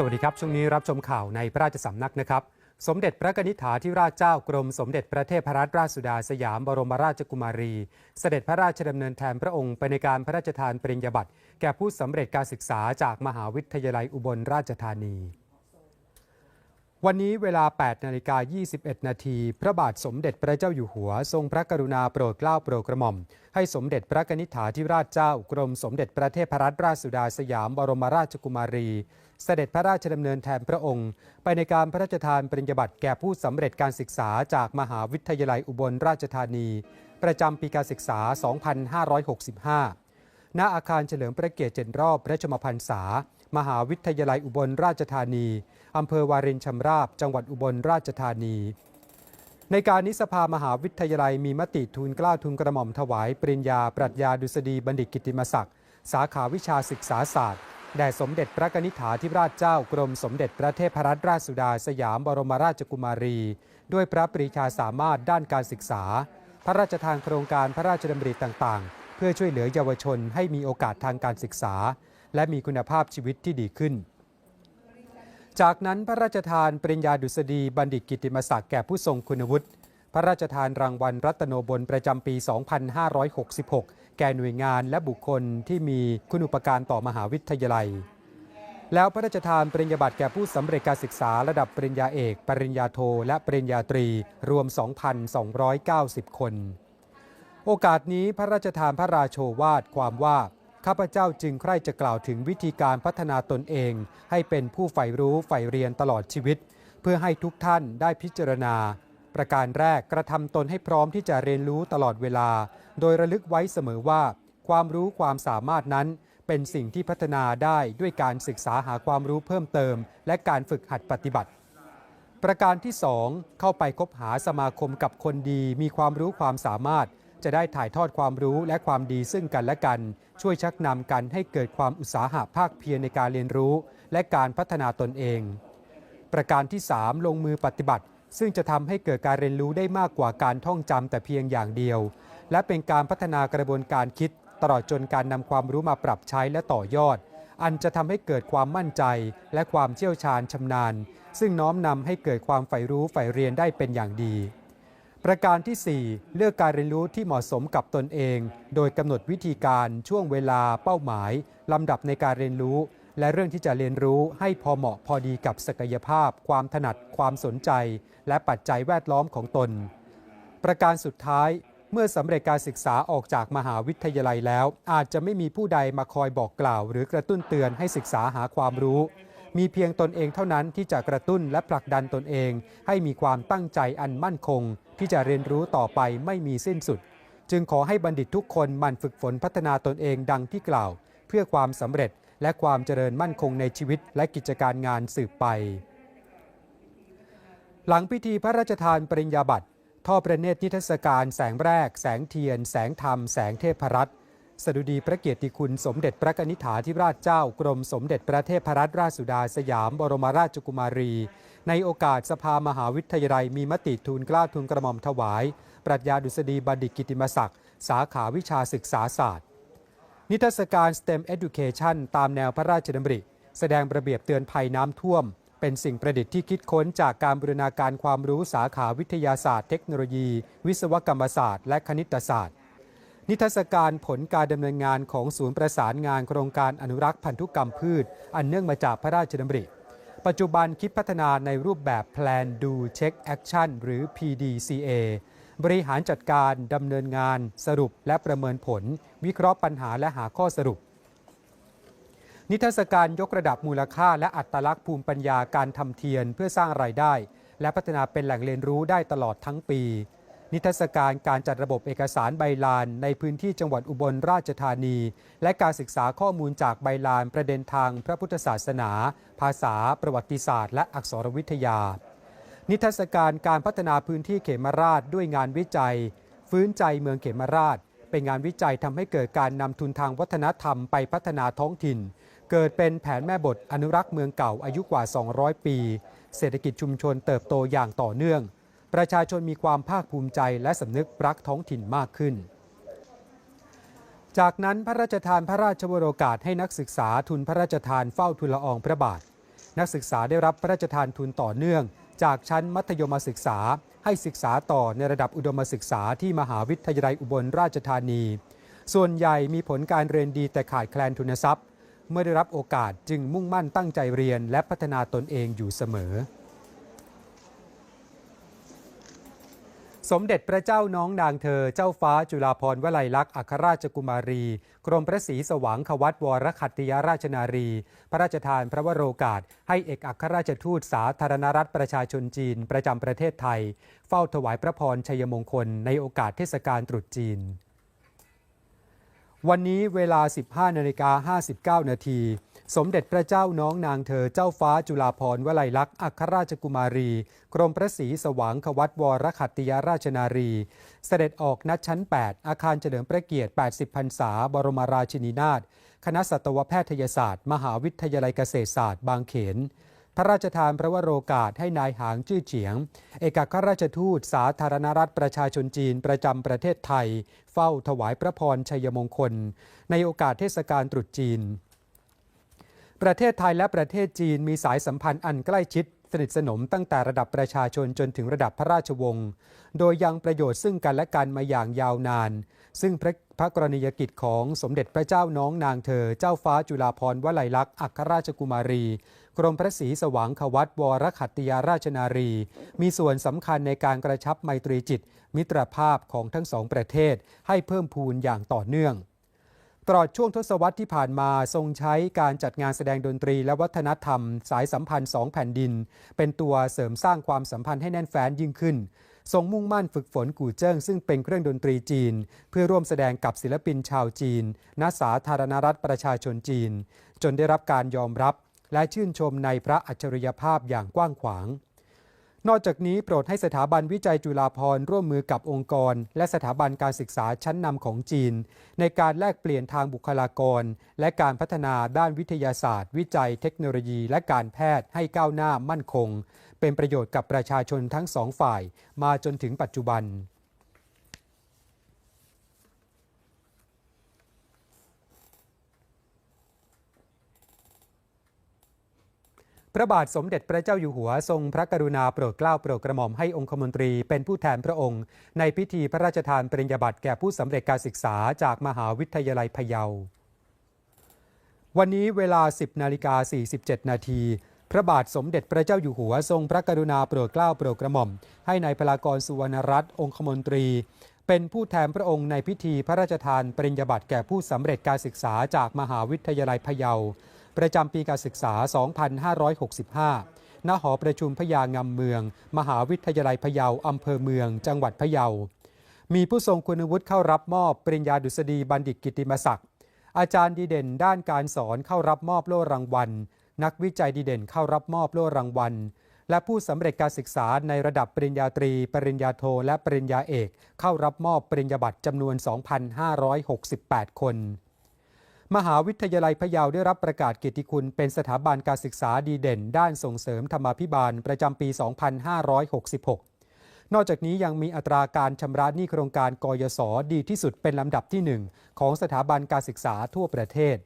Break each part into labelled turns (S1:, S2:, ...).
S1: สวัสดีครับ ช่วงนี้รับชมข่าวในพระราชสำนักนะครับ สมเด็จพระกนิษฐาธิราชเจ้ากรมสมเด็จพระเทพรัตนราชสุดาสยามบรมราชกุมารี เสด็จพระราชดำเนินแทนพระองค์ไปในการพระราชทานปริญญาบัตรแก่ผู้สำเร็จการศึกษาจากมหาวิทยาลัยอุบลราชธานี วันนี้เวลา 8 นาฬิกา 21 นาที พระบาทสมเด็จพระเจ้าอยู่หัว ทรงพระกรุณาโปรดเกล้าโปรดกระหม่อม ให้สมเด็จพระนิษฐาธิราชเจ้า กรมสมเด็จพระเทพรัตนราชสุดาสยามบรมราชกุมารี เสด็จพระราชดำเนินแทนพระองค์ ไปในการพระราชทานปริญญาบัตรแก่ผู้สำเร็จการศึกษาจากมหาวิทยาลัยอุบลราชธานี ประจำปีการศึกษา 2565 ณ อาคารเฉลิมพระเกียรติเจ็ดรอบพระชมพรรษา มหาวิทยาลัยอุบลราชธานีอำเภอวารินชำราบ จังหวัดอุบลราชธานี ในการนี้สภามหาวิทยาลัยมีมติทูลกล้าทูลกระหม่อมถวายปริญญา ปรัชญาดุษฎีบัณฑิตกิตติมศักดิ์สาขาวิชาศึกษาศาสตร์แด่สมเด็จพระกนิษฐาธิราชเจ้ากรมสมเด็จพระเทพรัตนราชสุดาสยามบรมราชกุมารี ด้วยพระปรีชาสามารถด้านการศึกษา พระราชทานโครงการพระราชดำริต่างๆ เพื่อช่วยเหลือเยาวชนให้มีโอกาสทางการศึกษา และมีคุณภาพชีวิตที่ดีขึ้น จากนั้นพระราชทานปริญญาดุษฎีบัณฑิตกิติมศักดิ์แก่ผู้ทรงคุณวุฒิ พระราชทานรางวัลรัตโนบลประจำปี 2566 แก่หน่วยงานและบุคคลที่มีคุณอุปการต่อมหาวิทยาลัย แล้วพระราชทานปริญญาบัตรแก่ผู้สำเร็จการศึกษาระดับปริญญาเอก ปริญญาโท และปริญญาตรี รวม 2,290 คนโอกาสนี้พระราชทานพระราโชวาทความว่า ข้าพเจ้าจึงใคร่จะกล่าวถึงวิธีการพัฒนาตนเอง ให้เป็นผู้ใฝ่รู้ใฝ่เรียนตลอดชีวิต เพื่อให้ทุกท่านได้พิจารณา ประการแรกกระทำตนให้พร้อมที่จะเรียนรู้ตลอดเวลา โดยระลึกไว้เสมอว่า ความรู้ความสามารถนั้น เป็นสิ่งที่พัฒนาได้ด้วยการศึกษาหาความรู้เพิ่มเติม และการฝึกหัดปฏิบัติ ประการที่ 2 เข้าไปคบหาสมาคมกับคนดีมีความรู้ความสามารถ จะได้ถ่ายทอดความรู้และความดีซึ่งกันและกัน ช่วยชักนำกันให้เกิดความอุตสาหะภาคเพียรในการเรียนรู้ และการพัฒนาตนเอง ประการที่ 3 ลงมือปฏิบัติ ซึ่งจะทำให้เกิดการเรียนรู้ได้มากกว่าการท่องจำแต่เพียงอย่างเดียว และเป็นการพัฒนากระบวนการคิด ตลอดจนการนำความรู้มาปรับใช้และต่อยอด อันจะทำให้เกิดความมั่นใจ และความเชี่ยวชาญชำนาญ ซึ่งน้อมนำให้เกิดความใฝ่รู้ใฝ่เรียนได้เป็นอย่างดี ประการที่ 4 เลือกการเรียนรู้ที่เหมาะสมกับตนเอง โดยกำหนดวิธีการช่วงเวลาเป้าหมายลำดับในการเรียนรู้ และเรื่องที่จะเรียนรู้ให้พอเหมาะพอดีกับศักยภาพ ความถนัด ความสนใจ และปัจจัยแวดล้อมของตน ประการสุดท้ายเมื่อสำเร็จการศึกษาออกจากมหาวิทยาลัยแล้ว อาจจะไม่มีผู้ใดมาคอยบอกกล่าว หรือกระตุ้นเตือนให้ศึกษาหาความรู้ มีเพียงตนเองเท่านั้นที่จะกระตุ้นและผลักดันตนเอง ให้มีความตั้งใจอันมั่นคง ที่จะเรียนรู้ต่อไปไม่มีสิ้นสุด จึงขอให้บัณฑิตทุกคนมันฝึกฝนพัฒนาตนเองดังที่กล่าว เพื่อความสำเร็จและความเจริญมั่นคงในชีวิตและกิจการงานสืบไป หลังพิธีพระราชทานปริญญาบัตรท่อประเนตรนิทรรศการแสงแรก แสงเทียน แสงธรรม แสงเทพรัตน์ สดุดีพระเกียรติคุณสมเด็จพระนิษฐาธิราชเจ้ากรมสมเด็จพระเทพรัตนราชสุดาสยามบรมราชกุมารี ในโอกาสสภามหาวิทยาลัยมีมติทูลกล้าทูลกระหม่อมถวาย ปรัชญาดุษฎีบัณฑิตกิตติมศักดิ์สาขาวิชาศึกษาศาสตร์ นิทรรศการ STEM Education ตามแนวพระราชดำริ แสดงระเบียบเตือนภัยน้ำท่วม เป็นสิ่งประดิษฐ์ที่คิดค้นจากการบูรณาการความรู้สาขาวิทยาศาสตร์ เทคโนโลยี วิศวกรรมศาสตร์ และคณิตศาสตร์ นิทรรศการผลการดำเนินงานของศูนย์ประสานงานโครงการอนุรักษ์พันธุกรรมพืช อันเนื่องมาจากพระราชดำริ ปัจจุบันคิดพัฒนาในรูปแบบ Plan Do Check Action หรือ PDCA บริหารจัดการดำเนินงานสรุปและประเมินผล วิเคราะห์ปัญหาและหาข้อสรุป นิทรรศการยกระดับมูลค่า และอัตลักษณ์ภูมิปัญญาการทำเทียนเพื่อสร้างรายได้ และพัฒนาเป็นแหล่งเรียนรู้ได้ตลอดทั้งปี นิทรรศการการจัดระบบเอกสารใบลาน ในพื้นที่จังหวัดอุบลราชธานี และการศึกษาข้อมูลจากใบลานประเด็นทางพระพุทธศาสนา ภาษา ประวัติศาสตร์ และอักษรวิทยา นิทรรศการการพัฒนาพื้นที่เขมราชด้วยงานวิจัย ฟื้นใจเมืองเขมราช เป็นงานวิจัยทำให้เกิดการนำทุนทางวัฒนธรรมไปพัฒนาท้องถิ่น เกิดเป็นแผนแม่บทอนุรักษ์เมืองเก่าอายุกว่า 200 ปี เศรษฐกิจชุมชนเติบโตอย่างต่อเนื่อง ประชาชนมีความภาคภูมิใจและสำนึกรักท้องถิ่นมากขึ้น จากนั้นพระราชทานพระราชวโรกาสให้นักศึกษาทุนพระราชทานเฝ้าทุลอองพระบาท นักศึกษาได้รับพระราชทานทุนต่อเนื่อง จากชั้นมัธยมศึกษา ให้ศึกษาต่อในระดับอุดมศึกษาที่มหาวิทยาลัยอุบลราชธานี ส่วนใหญ่มีผลการเรียนดีแต่ขาดแคลนทุนทรัพย์ เมื่อได้รับโอกาสจึงมุ่งมั่นตั้งใจเรียนและพัฒนาตนเองอยู่เสมอ สมเด็จพระเจ้าน้องนางเธอเจ้าฟ้าจุฬาภรณ์วลัยลักษณ์อัครราชกุมารี กรมพระศรีสว่างควัตวรขัตติยราชนารี พระราชทานพระวโรกาส ให้เอกอัครราชทูตสาธารณรัฐประชาชนจีนประจำประเทศไทย เฝ้าถวายพระพรชัยมงคลในโอกาสเทศกาลตรุษจีน วันนี้เวลา 15นาฬิกา59นาที สมเด็จพระเจ้าน้องนางเธอเจ้าฟ้าจุฬาภรณ์วลัยลักษณ์อัครราชกุมารี กรมพระศรีสว่างควัตวรขัตติยราชนารี เสด็จออกนัดชั้น 8 อาคารเฉลิมพระเกียรติ 80 พรรษา บรมราชินีนาถคณะสัตวแพทยศาสตร์ มหาวิทยาลัยเกษตรศาสตร์ บางเขน พระราชทานพระวโรกาสให้นายหางจื้อเฉียง เอกอัครราชทูตสาธารณรัฐประชาชนจีนประจำประเทศไทย เฝ้าถวายพระพรชัยมงคล ในโอกาสเทศกาลตรุษจีน ประเทศไทยและประเทศจีนมีสายสัมพันธ์อันใกล้ชิด สนิทสนมตั้งแต่ระดับประชาชนจนถึงระดับพระราชวงศ์ โดยยังประโยชน์ซึ่งกันและกันมาอย่างยาวนาน ซึ่งพระพระกรณียกิจของสมเด็จพระเจ้าน้องนางเธอ เจ้าฟ้าจุฬาภรณ์วลัยลักษณ์อัครราชกุมารี กรมพระศรีสว่างควัตวรขัตติยาราชนารี มีส่วนสำคัญในการกระชับไมตรีจิต มิตรภาพของทั้งสองประเทศให้เพิ่มพูนอย่างต่อเนื่อง ตลอดช่วงทศวรรษที่ผ่านมาทรงใช้การจัดงานแสดงดนตรีและวัฒนธรรม สายสัมพันธ์สองแผ่นดิน เป็นตัวเสริมสร้างความสัมพันธ์ให้แน่นแฟ้นยิ่งขึ้น ทรงมุ่งมั่นฝึกฝนกู่เจิ้งซึ่งเป็นเครื่องดนตรีจีน เพื่อร่วมแสดงกับศิลปินชาวจีนณสาธารณรัฐประชาชนจีน จนได้รับการยอมรับ และชื่นชมในพระอัจฉริยภาพอย่างกว้างขวาง นอกจากนี้โปรดให้สถาบันวิจัยจุฬาภรณ์ร่วมมือกับองค์กร และสถาบันการศึกษาชั้นนำของจีน ในการแลกเปลี่ยนทางบุคลากร และการพัฒนาด้านวิทยาศาสตร์ วิจัยเทคโนโลยี และการแพทย์ให้ก้าวหน้ามั่นคง เป็นประโยชน์กับประชาชนทั้งสองฝ่าย มาจนถึงปัจจุบัน ระบาทสมเด็จพระเจ้าอยู่หัวทรงพระกรุณาโปรดเกล้าโปรดกระหม่อมให้องคมนตรีเป็นผู้แทนพระองค์ ในพิธีพระราชทานปริญญาบัตรแก่ผู้สำเร็จการศึกษาจากมหาวิทยาลัยพะเยา วันนี้เวลา 10นาฬิกา47 นาทีพระบาทสมเด็จพระเจ้าอยู่หัวทรงพระกรุณาโปรดเกล้าโปรดกระหม่อม ให้ในายพลากรสุวรรณรัตน์องคมนตรี เป็นผู้แทนพระองค์ในพิธีพระราชทานปริญญาบัตรแก่ผู้สำเร็จการศึกษาจากมหาวิทยาลัยพะเยา ประจำปีการศึกษา 2565 ณ หอประชุมพญางำเมือง มหาวิทยาลัยพะเยาอำเภอเมือง จังหวัดพะเยา มีผู้ทรงคุณวุฒิเข้ารับมอบปริญญาดุษฎีบัณฑิตกิติมศักดิ์ อาจารย์ดีเด่นด้านการสอนเข้ารับมอบโล่รางวัล นักวิจัยดีเด่นเข้ารับมอบโล่รางวัล และผู้สำเร็จการศึกษาในระดับปริญญาตรี ปริญญาโท และปริญญาเอก เข้ารับมอบปริญญาบัตรจำนวน 2,568 คน มหาวิทยาลัยพะเยาได้รับประกาศเกียรติคุณ เป็นสถาบันการศึกษาดีเด่น ด้านส่งเสริมธรรมาภิบาลประจำปี 2566 นอกจากนี้ยังมีอัตราการชำระหนี้โครงการกยศดีที่สุดเป็นลำดับที่ 1 ของสถาบันการศึกษาทั่วประเทศ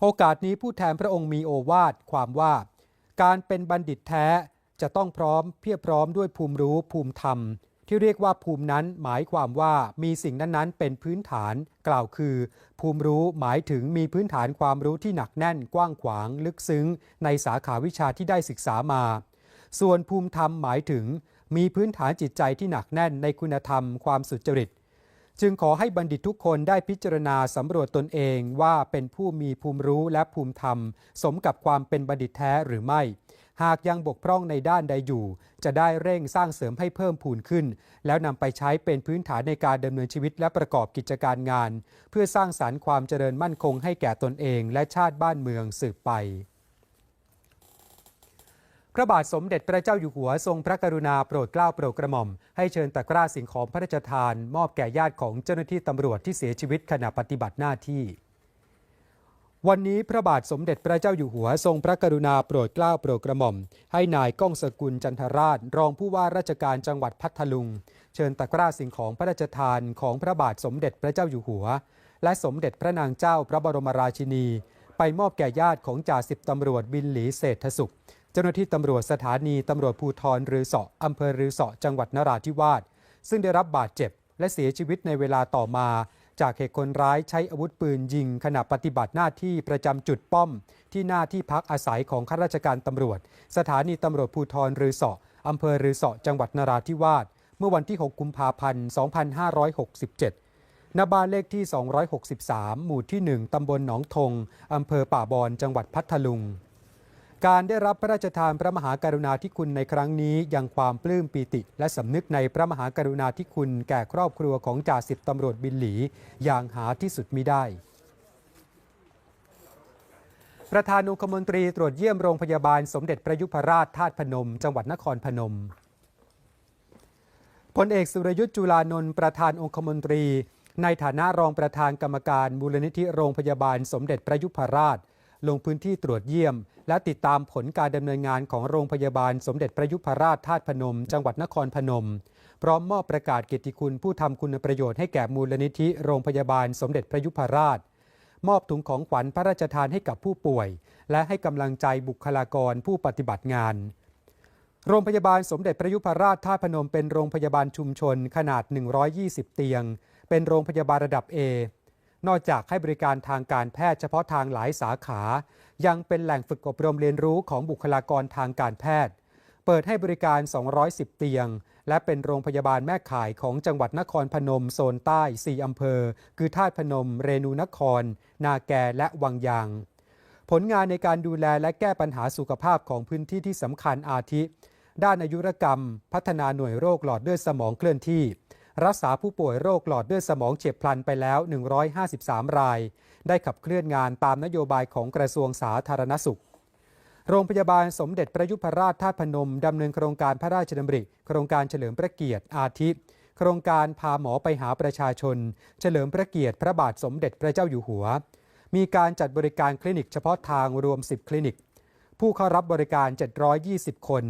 S1: โอกาสนี้ผู้แทนพระองค์มีโอวาทความว่า การเป็นบัณฑิตแท้จะต้องพร้อมเพียบพร้อมด้วยภูมิรู้ภูมิธรรม ที่เรียกว่าภูมินั้นหมายความว่ามีสิ่งนั้นๆ เป็นพื้นฐาน กล่าวคือ ภูมิรู้หมายถึงมีพื้นฐานความรู้ที่หนักแน่น กว้างขวาง ลึกซึ้ง ในสาขาวิชาที่ได้ศึกษามา ส่วนภูมิธรรมหมายถึง มีพื้นฐานจิตใจที่หนักแน่นในคุณธรรม ความสุจริต จึงขอให้บัณฑิตทุกคนได้พิจารณาสำรวจตนเองว่าเป็นผู้มีภูมิรู้และภูมิธรรม สมกับความเป็นบัณฑิตแท้หรือไม่ หากยังบกพร่องในด้านใดอยู่ จะได้เร่งสร้างเสริมให้เพิ่มพูนขึ้น แล้วนำไปใช้เป็นพื้นฐานในการดำเนินชีวิตและประกอบกิจการงาน เพื่อสร้างสารรค์ความเจริญมั่นคงให้แก่ตนเอง และชาติบ้านเมืองสืบไปพระบาทสมเด็จพระเจ้าอยู่หัวทรงพระกรุณาโปรดเกล้าโปรดกระหม่อม ให้เชิญตะกร้าสิ่งของพระราชทาน มอบแก่ญาติของเจ้าหน้าที่ตำรวจที่เสียชีวิตขณะปฏิบัติหน้าที่ วันนี้พระบาทสมเด็จพระเจ้าอยู่หัวทรงพระกรุณาโปรดเกล้าโปรดกระหม่อม ให้นายก้องสกุลจันทราช รองผู้ว่าราชการจังหวัดพัทลุง เชิญตะกร้าสิ่งของพระราชทานของพระบาทสมเด็จพระเจ้าอยู่หัว และสมเด็จพระนางเจ้าพระบรมราชินี ไปมอบแก่ญาติของจ่าสิบตำรวจบินหลีเศรษฐสุข เจ้าหน้าที่ตำรวจสถานีตำรวจภูธรรือเสาะอำเภอรือเสาะจังหวัดนราธิวาสซึ่งได้รับบาดเจ็บและเสียชีวิตในเวลาต่อมา จากเหตุคนร้ายใช้อาวุธปืนยิงขณะปฏิบัติหน้าที่ประจำจุดป้อม ที่หน้าที่พักอาศัยของข้าราชการตำรวจ สถานีตำรวจภูธรรือเสาะอำเภอรือเสาะจังหวัดนราธิวาสเมื่อวันที่ 6 กุมภาพันธ์ 2567 ณ บ้านเลขที่ 263 หมู่ที่ 1 ตำบลหนองทง อำเภอป่าบอน จังหวัดพัทลุง การได้รับพระราชทานพระมหากรุณาธิคุณในครั้งนี้ยังความปลื้มปีติ และสำนึกในพระมหากรุณาธิคุณแก่ครอบครัวของจ่าสิบตำรวจบินหลี อย่างหาที่สุดมิได้ประธานองคมนตรีตรวจเยี่ยมโรงพยาบาลสมเด็จพระยุพราชธาตุพนม จังหวัดนครพนมพลเอกสุรยุทธ์จุลานนท์ประธานองคมนตรี ในฐานะรองประธานกรรมการมูลนิธิโรงพยาบาลสมเด็จพระยุพราช ลงพื้นที่ตรวจเยี่ยม และติดตามผลการดำเนินงานของโรงพยาบาลสมเด็จพระยุพราชธาตุพนม จังหวัดนครพนม พร้อมมอบประกาศเกียรติคุณผู้ทำคุณประโยชน์ให้แก่มูลนิธิโรงพยาบาลสมเด็จพระยุพราช มอบถุงของขวัญพระราชทานให้กับผู้ป่วย และให้กำลังใจบุคลากรผู้ปฏิบัติงานโรงพยาบาลสมเด็จพระยุพราชท่าตุพนมเป็นโรงพยาบาลชุมชนขนาด 120 เตียง เป็นโรงพยาบาลระดับ A นอกจากให้บริการทางการแพทย์เฉพาะทางหลายสาขา ยังเป็นแหล่งฝึกอบรมเรียนรู้ของบุคลากรทางการแพทย์ เปิดให้บริการ 210 เตียง และเป็นโรงพยาบาลแม่ข่ายของจังหวัดนครพนมโซนใต้ 4 อำเภอ คือธาตุพนม เรนูนคร นาแกและวังยาง ผลงานในการดูแลและแก้ปัญหาสุขภาพของพื้นที่ที่สำคัญอาทิ ด้านอายุรกรรม พัฒนาหน่วยโรคหลอดเลือดสมองเคลื่อนที่ รักษาผู้ป่วยโรคหลอดเลือดสมองเฉียบพลันไปแล้ว 153 ราย ได้ขับเคลื่อนงานตามนโยบายของกระทรวงสาธารณสุข โรงพยาบาลสมเด็จพระยุพราชธาตุพนม ดำเนินโครงการพระราชดำริ โครงการเฉลิมพระเกียรติอาทิโครงการพาหมอไปหาประชาชน เฉลิมพระเกียรติพระบาทสมเด็จพระเจ้าอยู่หัว มีการจัดบริการคลินิกเฉพาะทางรวม 10 คลินิก ผู้เข้ารับบริการ 720 คน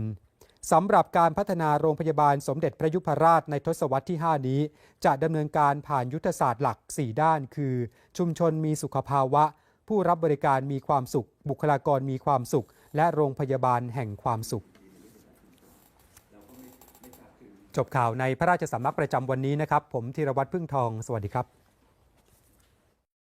S1: สำหรับการพัฒนาโรงพยาบาลสมเด็จพระยุพราชในทศวรรษที่ 5 นี้ จะดำเนินการผ่านยุทธศาสตร์หลัก 4 ด้าน คือ ชุมชนมีสุขภาวะ ผู้รับบริการมีความสุข บุคลากรมีความสุข และโรงพยาบาลแห่งความสุขจบข่าวในพระราชสำนักประจำวันนี้นะครับ ผมธีรวัตรพึ่งทอง สวัสดีครับ